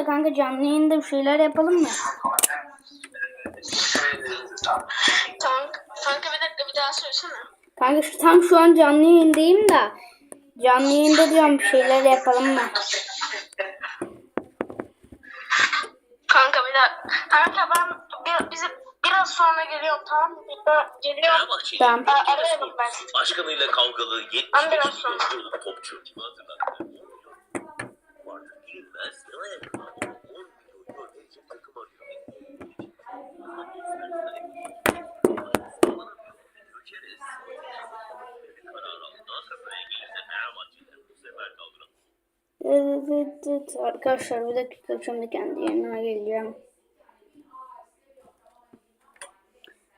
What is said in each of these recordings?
da kanka canlı yayında bir şeyler yapalım mı? Tamam. Kanka bir dakika bir daha söylesene. Kanka şu, tam şu an canlı yayındayım da. Canlı yayında diyorum bir şeyler yapalım mı? Kanka bir dakika. Kanka ben bir, bizi biraz sonra geliyorum tamam mı? Bir- Geliyorum. Fenerbahçeli Tamam. Aa, arayalım ben. Aşkınıyla kavgalı 75. Ambulans sonra. yıllık topçu hatırlattı? Evet, evet, evet. Arkadaşlar bir dakika şimdi kendi yerine geleceğim.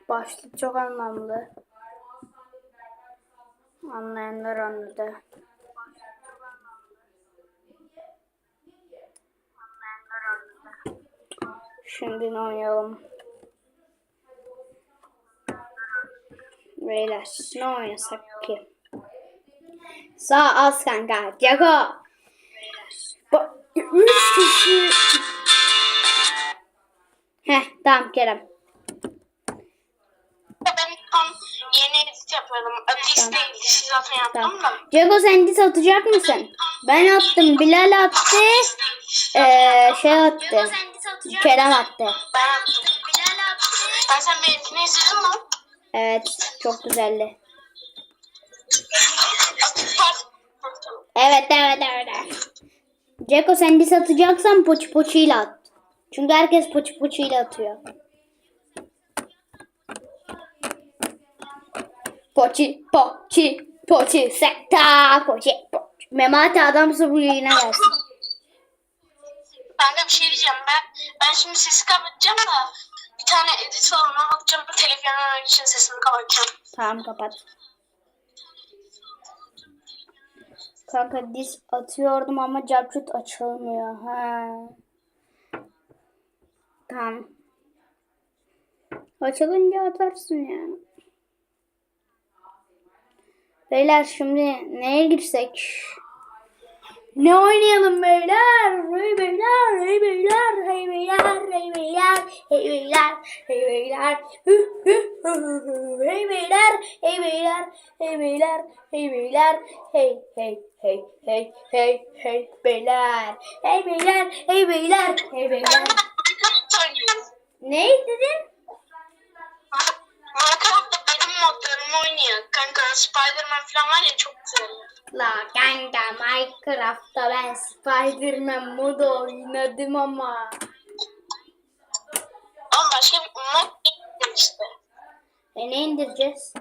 Başlık çok anlamlı. Anlayanlar anladı. Şimdi ne oynayalım? Beyler ne oynasak ki? Sağ az kanka. Jago. Ba- Üç kişi. Heh tamam Kerem. Ben tam yeni edit yapıyordum. Ateist Tamam. değil. Siz zaten yaptım da. Jago sen diz atacak mısın? Ben attım. Bilal attı. Ee, şey attı. Kerem attı. Ben attım. Ben sen benimkini izledin mi? Evet. Çok güzeldi. Evet evet evet. Ceko sen diz atacaksan poçi poçiyle at. Çünkü herkes poçi poçiyle atıyor. Poçi poçi poçi sekta poçi poçi. Memati adamsa bu yayına gelsin. Kanka bir şey diyeceğim. Ben ben şimdi sesi kapatacağım da bir tane edit var ona bakacağım. Telefonum için sesini kapatacağım. Tamam kapat. Kanka diz atıyordum ama capcut açılmıyor. Ha. Tamam. Açılınca atarsın ya. Beyler şimdi neye girsek? Ne oynayalım beyler? Hey beyler, hey beyler, hey beyler, hey beyler, hey beyler, hey beyler, hü, hü. hey beyler, hey beyler, hey beyler, hey beyler, hey hey hey hey hey hey beyler, hey beyler, hey beyler, hey beyler. Ne dedin? Minecraft'ta benim modlarım oynuyor. Kanka Spider-Man falan var ya çok güzel. La kanka Minecraft'ta ben Spider-Man modu oynadım ama. Ama başka bir mod işte. E ne indireceğiz?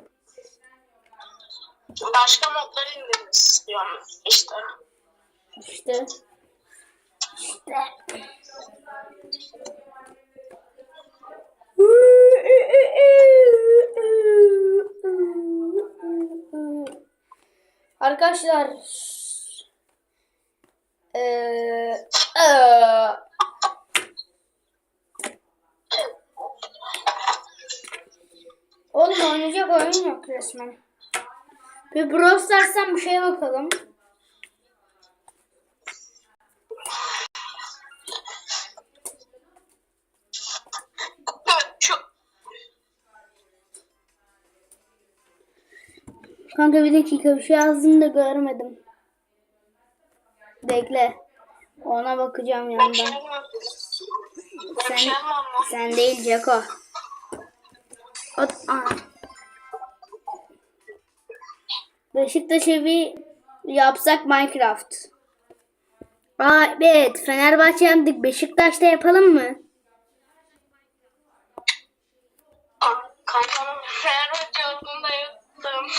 Başka modları indirmek istiyorum işte. İşte. İşte. Arkadaşlar eee eee, Oğlum oynayacak oyun yok resmen. Bir Brawl Stars'tan bir şeye bakalım. Kanka bir dakika bir şey yazdım da görmedim. Bekle. Ona bakacağım yandan. Sen, sen değil Ceko. O, aa. Beşiktaş evi yapsak Minecraft. Aa evet Fenerbahçe yendik. Beşiktaş'ta yapalım mı? Kankanın Fenerbahçe olduğunda yaptım.